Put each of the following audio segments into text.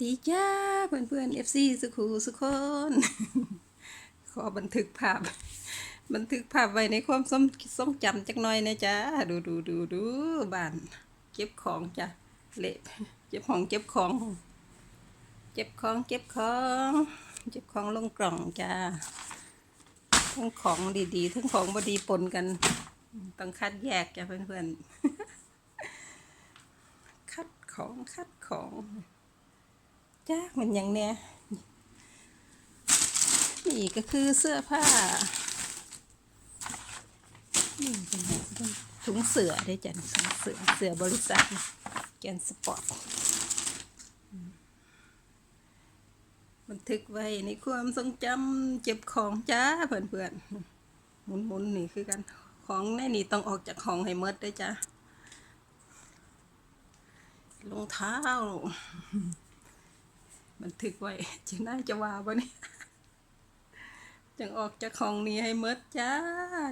ดีจ้าเพื่อนเพื่อนเอฟซีสุขูสุคน ขอบันทึกภาพ บันทึกภาพไว้ในความทรงทรงจำจักหน่อยนะจ้าดูดูดูดูบ้านเก็บของจ้ะเละเก็บของเก็บของ เก็บของเก็บของเก็บของลงกล่องจ้าทั้งของดีๆทั้งของบดีปนกันต้องคัดแยกจ้ะเพื่อนๆคัดของคัดของ จ้ามันยังเนี่ยนี่ก็คือเสื้อผ้านี่เป็นถุงเสือได้จันถุงเสือเสือบริษัทแกนสปอร์ตมบันทึกไว้ในความทรงจำเจ็บของจ้าเพื่อนๆหมุนหมุนๆนี่คือกันของในนี่ต้องออกจากของให้หมดด้วยจ้ารองเท้า บันทึกไว้จะน่าจะว่าบ่เนี่ยจังออกจากของนี้ให้หมดจ้า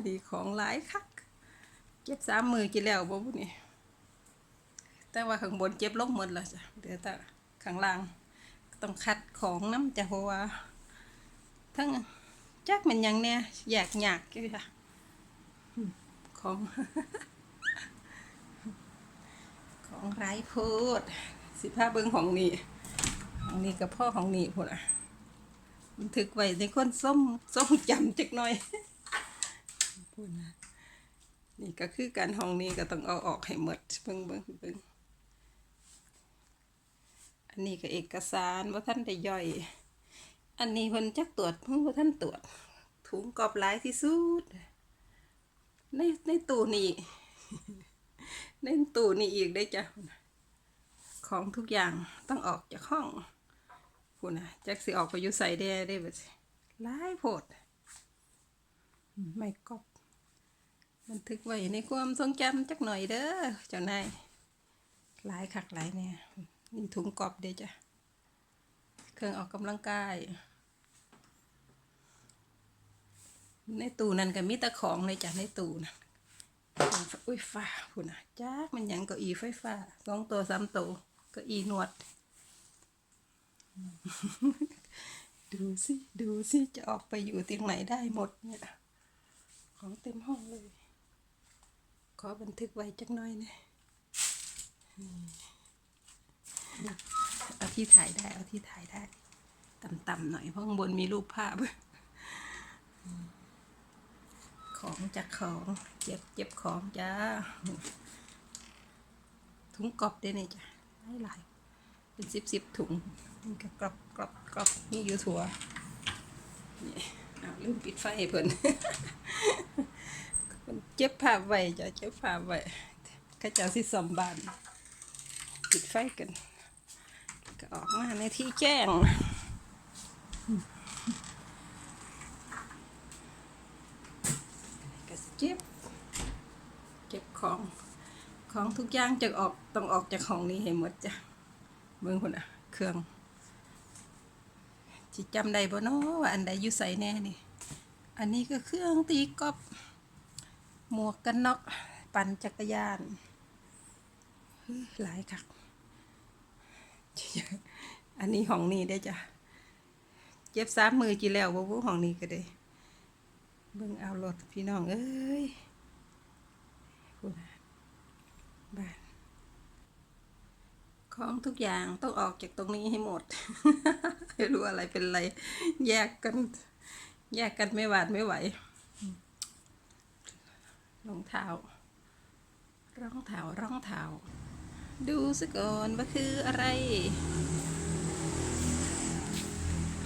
ดีของหลายคักเจ็บสามมือกี่แล้วบ่บุนี่แต่ว่าข้างบนเจ็บลงหมดแล้วจ้ะเดี๋ยวแต่ข้างล่างต้องคัดของน้ำจ้ะเพราะว่า ทั้งจักมันยังเนี่ยอยากอยากจ้ะของ ของไร้โพดสิผ้าเบิ้งของนี่ องนี่กับพ่อของนี่พุ่นอะมันถึกไว้ในคนส้มส้มจำจักหน่อยพุ่นนะนี่ก็คือการห้องนี้ก็ต้องเอาออกให้หมดเบิ้งเบิ้งเบิ้งอันนี้ก็เอกสารว่าท่านได้ย่อย อันนี้พิ่นจักตรวจเพิ่งว่าท่านตรวจถุงกรอบหลายที่สุดในในตู้นี่ในตู้นี่อีกได้จ้ะของทุกอย่างต้องออกจากห้อง คุณนะแจ็คสิออกไปอยู่ใส่ได้ได้แบบหลายโพดไม่กอบบันทึกไว้ในความทรงจำจักหน่อยเด้อเจ้านายหลายคักหลายเนี่ยนี่ถุงกอบเด้อจ้ะเครื่องออกกำลังกายในตู้นั่นก็มีแต่ของเลยจ้ะในตู้นะอุ้ยฟ้าพุ่นะจ้ามันยังก็อีไฟฟ้าสองตัวสามตัวก็อีนวด ดูสิดูสิจะออกไปอยู่ที่ไหนได้หมดเนี่ย ของเต็มห้องเลย ขอบันทึกไว้จักหน่อยนะเอาที่ถ่ายได้ เอาที่ถ่ายได้ต่ำๆหน่อยเพราะข้างบนมีรูปภาพ ของจากของเจ็บเจ็บของจ้าถุงกอบได้นี่จ้ะหลายหลายๆ เป็นสิบสิบถุงนี่ก็กรอบกรอบกรอบนี่อยู่ถั่วนี่เอาลืมปิดไฟให้เพิ่นมันเจ็บภาพไว้จ้ะเจ็บภาพไว้เข้าเจ้าสิสมบานปิดไฟกันก็ออกมาในที่แจ้งก็เจ็บเก็บของของทุกอย่างจะออกต้องออกจากของนี้ให้หมดจ้ะ เบิ่งคนอะ เครื่องจิจำได้บ่เนาะว่าอันใดอยู่ใส่แน่นี่ อันนี้ก็เครื่องตีกอบหมวกกันน็อกปั่นจักรยาน หลายคัก อันนี้ของนี่ได้จ้ะ เจ็บสามมือจีแล้วบ่บ่ของนี้ก็ได้ เบิ่งเอารถพี่น้องเอ้ยพูดนะบ้าน ของทุกอย่างต้องออกจากตรงนี้ให้หมด ไม่รู้อะไรเป็นอะไร แยกกัน แยกกันไม่หวาดไม่ไหวรองเท้ารองเท้ารองเท้าดูซะก่อนว่าคืออะไร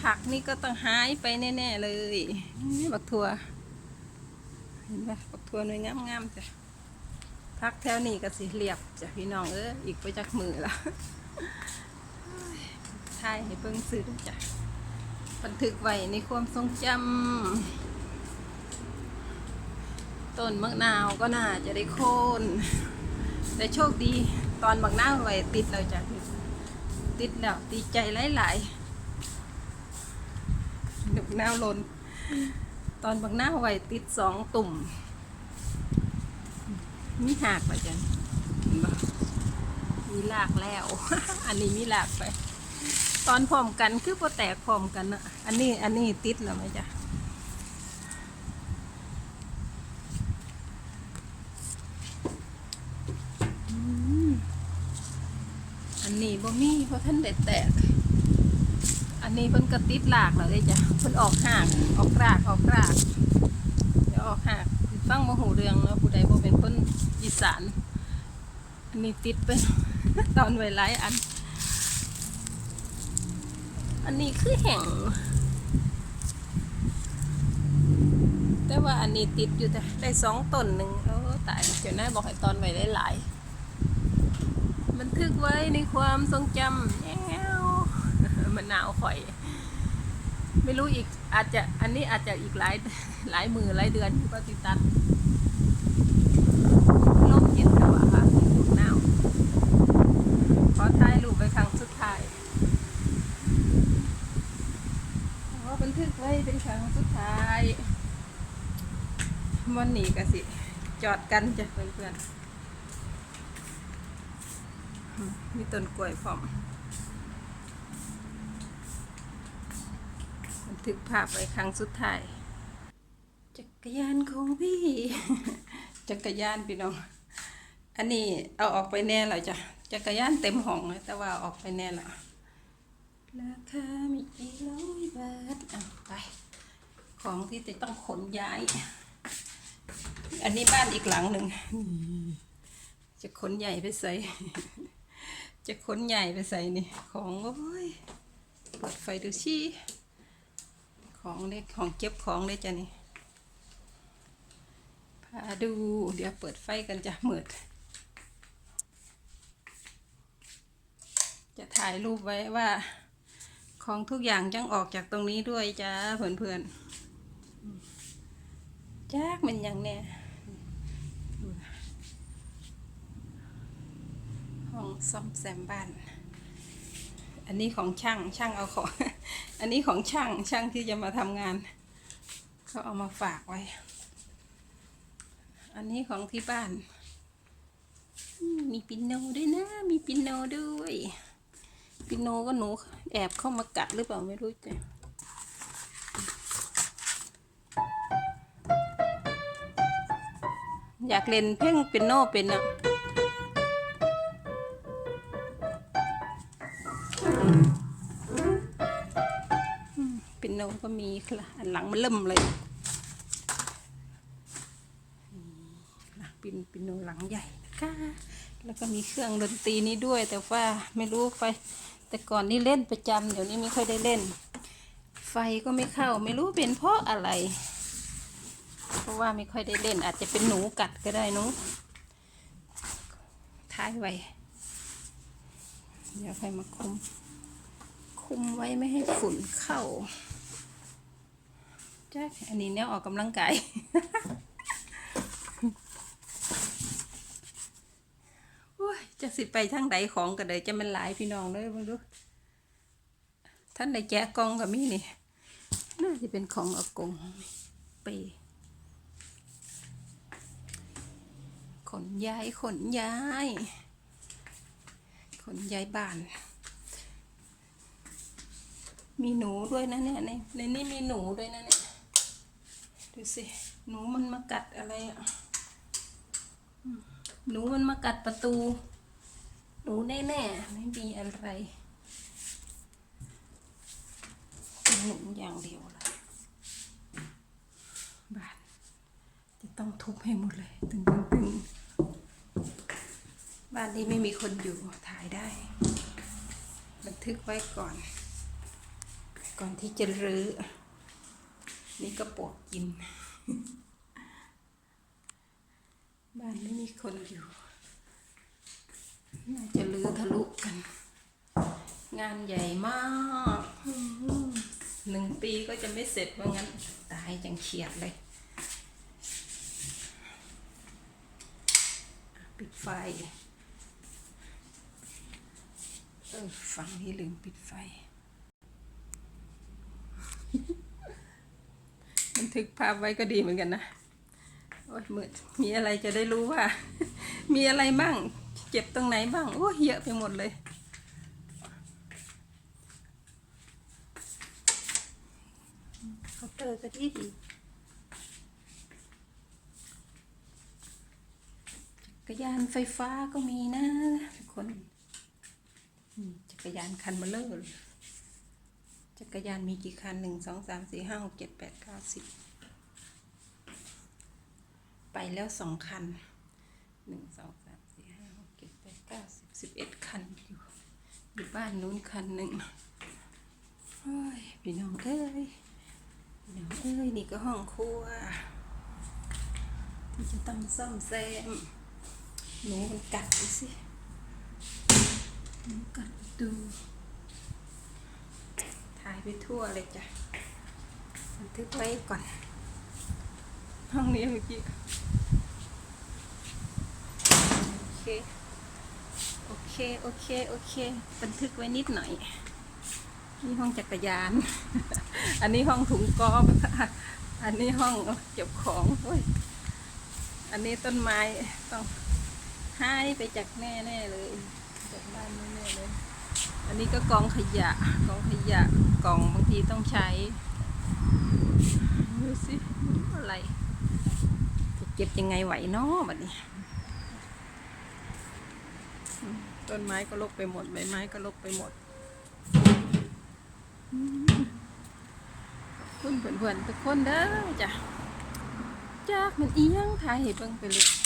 ผักนี่ก็ต้องหายไปแน่ ๆ เลยนี่บักทัวเห็นปะบักทัวหน่วยงามๆจ้ะ พักแถวนี้ก็สิเรียบจ้ะพี่น้องเอออีกไปจากมือละถ่ายให้เบิ่งซื้อจ้ะบันทึกไว้ในความทรงจำต้นมะนาวก็น่าจะได้โค่นแต่โชคดีตอนมะนาวไว้ติดแล้วจ้ะติดแล้วดีใจหลายๆบักนาวลนตอนบักนาวไว้ติดสองตุ่ม มีหากป่ะจันเห็นบ่มีลากแล้ว อันนี้มีลากไป ตอนพร้อมกันคือพอแตกพร้อมกันอะอันนี้อันนี้ติดแล้วไหมจ๊ะอืมอันนี้บ่มีเพราะท่านเด็ดแตก อันนี้เพิ่นก็ติดหลากแล้วเลยจ้ะเพิ่นออกหากออกรากออกราก เดี๋ยวออกหากฟังโมโหเรื่องเนาะผู้ใดบ่เป็นคนอี สานอันนี้ติดไปตอนไวไลอัน อันนี้คือแห่ง แต่ว่าอันนี้ติดอยู่แต่ได้สองต้นหนึ่งโอ้ตายเดี๋ยวน้าบอกให้ตอนไว้หลายๆบันทึกไว้ในความทรงจำแง้วมันหนาวข่อย ไม่รู้อีกอาจจะอันนี้อาจจะอีกหลายหลายมือหลายเดือนที่ก็ติดตัดลมเย็นแต่ว่าค่ะถูกหนาวขอถ่ายรูปไปครั้งสุดท้ายขอบันทึกไว้เป็นครั้งสุดท้าย วันหนีก็สิ จอดกันจ้ะเพื่อนๆมีต้นกล้วยพร้อมบันทึกภาพไว้ครั้งสุดท้าย จักรยานของพี่ จักรยานพี่น้อง อันนี้เอาออกไปแน่แล้วจ้ะ จักรยานเต็มห้องแต่ว่าอาออกไปแน่แล้วราคาไม่กี่ร้อยบาทเอาไป ของที่จะต้องขนย้าย อันนี้บ้านอีกหลังหนึ่งจะขนใหญ่ไปใส่ จะขนใหญ่ไปใส่นี่ ของโอ้ยเปิดไฟดูชี้ของเล็กของเก็บของเลยจ้ะนี่พาดู เดี๋ยวเปิดไฟกันจ้ะมืดจะถ่ายรูปไว้ว่า ของทุกอย่างจังออกจากตรงนี้ด้วยจ้าเพื่อนๆ จ้ากมันย่างแน่ห้องซ่อมแซมบ้าน อันนี้ของช่างช่างเอาของ อันนี้ของช่างช่างที่จะมาทำงาน เขาเอามาฝากไว้ อันนี้ของที่บ้านมมีปิโนด้วยนะ มีปิโนด้วย ปิโนก็หนูแอบเข้ามากัดหรือเปล่าไม่รู้จ้ะ อยากเล่นเพลงเปิโนเป็นอะเปิโนก็มีค่ะอันหลังมันเริ่มเลยนี่ปินปิโนหลังใหญ่นะคะ แล้วก็มีเครื่องดนตรีนี้ด้วย แต่ว่าไม่รู้ไฟ แต่ก่อนนี่เล่นประจำเดี๋ยวนี้ไม่ค่อยได้เล่น ไฟก็ไม่เข้า ไม่รู้เป็นเพราะอะไร ราะว่าไม่ค่อยได้เล่น อาจจะเป็นหนูกัดก็ได้หนูท้ายไว้ เดี๋ยวค่อยมาคุม คุมไว้ไม่ให้ฝุ่นเข้าจ้าอันนี้เนี่ยออกกำลังกายโอ้ยจะสิไปทางใดของก็เลยจะมันหลายพี่น้องเลยมึงดูท่านได้แกะกองกับมี่นี่ น่าจะเป็นของอากงไป ขนย้ายขนย้าย ขนย้ายบ้าน มีหนูด้วยนะเนี่ยในในนี้มีหนูด้วยนะเนี่ยดูสิหนูมันมากัดอะไรอะหนูมันมากัดประตู หนูแน่ๆไม่มีอะไรเป็นหนูอย่างเดียวเลยบ้าน จะต้องทุบให้หมดเลย ตึงตึงตึงบ้านนี้ไม่มีคนอยู่ถ่ายได้ บันทึกไว้ก่อน ก่อนที่จะรื้อ นี่ก็ปวกกิน บ้านไม่มีคนอยู่ น่าจะรื้อทะลุกัน งานใหญ่มากหนึ่งปีก็จะไม่เสร็จว่างั้น ตายจังเขียดเลย ไฟ เออฝั่งนี้ลืมปิดไฟ บันทึกภาพไว้ก็ดีเหมือนกันนะ โอ้ยมืดมีอะไรจะได้รู้ว่า มีอะไรบ้าง เจ็บตรงไหนบ้าง โอ้เยอะไปหมดเลยเขาเตอร์ก็ดีดี รยานไฟฟ้าก็มีนะทุกคนจักรยานคันมาเลอร์จักรยานมีกี่คันหนึ่งสองสามสี่ห้าหกเจ็ดแปดเก้าสิบไปแล้วสองคันหนึ่งสองสามสี่ห้าหกเจ็ดแปดเก้าสิบสิบเอ็ดคันอยู่อยู่บ้านนู้นคันหนึ่งโอ้ยพี่น้องเอ้ยเดี๋ยวเอ้ยนี่ก็ห้องครัวที่จะต้องซ่อมแซม หนูมันกัดดูสิหนูกัดประตูถ่ายไปทั่วเลยจ้ะบันทึกไว้ก่อน ห้องนี้เมื่อกี้โอเค โอเค โอเค โอเค บันทึกไว้นิดหน่อย นี่ห้องจักรยาน อันนี้ห้องถุงกอบอันนี้ห้องเก็บของ อันนี้ต้นไม้ต้อง หายไปจากแม่แน่เลย จากบ้านแน่ๆเลย อันนี้ก็กองขยะกองขยะกล่องบางทีต้องใช้ดูสิอะไรจะเก็บยังไงไหวเนาะบัดนี้ต้นไม้ก็ลกไปหมดใบไม้ก็ลกไปหมดคุณเพื่อนๆทุกคนเด้อจ้ะจากมันเอียงถ่ายให้เบิ่งไปเลย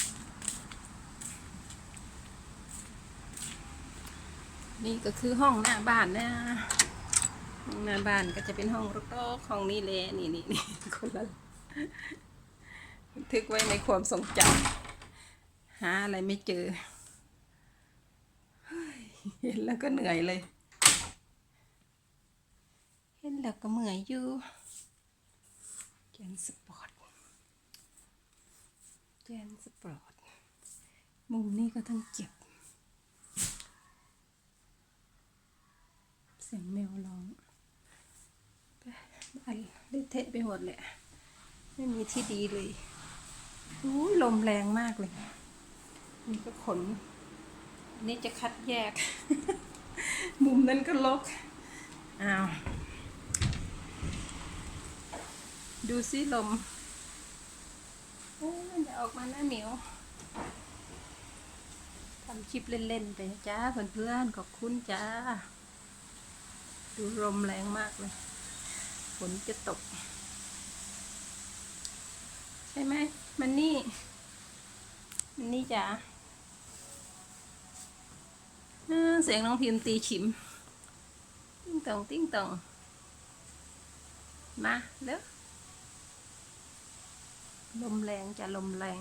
นี่ก็คือห้องหน้าบ้านนะห้องหน้าบ้านก็จะเป็นห้องรกๆห้องนี้แหละนี่นี่นี่คนละบันทึกไว้ในความทรงจำหาอะไรไม่เจอเห็นแล้วก็เหนื่อยเลย เห็นแล้วก็เมื่อยอยู่แกนสปอร์ตแกนสปอร์ตมุมนี้ก็ต้องเจ็บ เสียงแมวร้องไปบ้านเละเทะไปหมดเลยไม่มีที่ดีเลยอู้ลมแรงมากเลย นี่ก็ขน นี่จะคัดแยก มุมนั้นก็ลกอ้าว ดูสิลมเอ้ยมันจะออกมาหน้าเหนียวทำคลิปเล่น ๆ ไปนะจ้าเพื่อนๆขอบคุณจ้า ดูลมแรงมากเลยฝนจะตก ใช่ไหมมันนี่ มันนี่จ้าอ่าเสียงน้องพิมพ์ตีฉิม ติ้งตองติ้งตองมาเร็วลมแรงจะลมแรง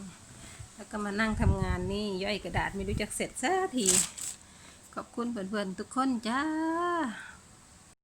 แล้วก็มานั่งทำงานนี่ย่อยกระดาษไม่รู้จักเสร็จสักที ขอบคุณเพื่อนๆทุกคนจ้า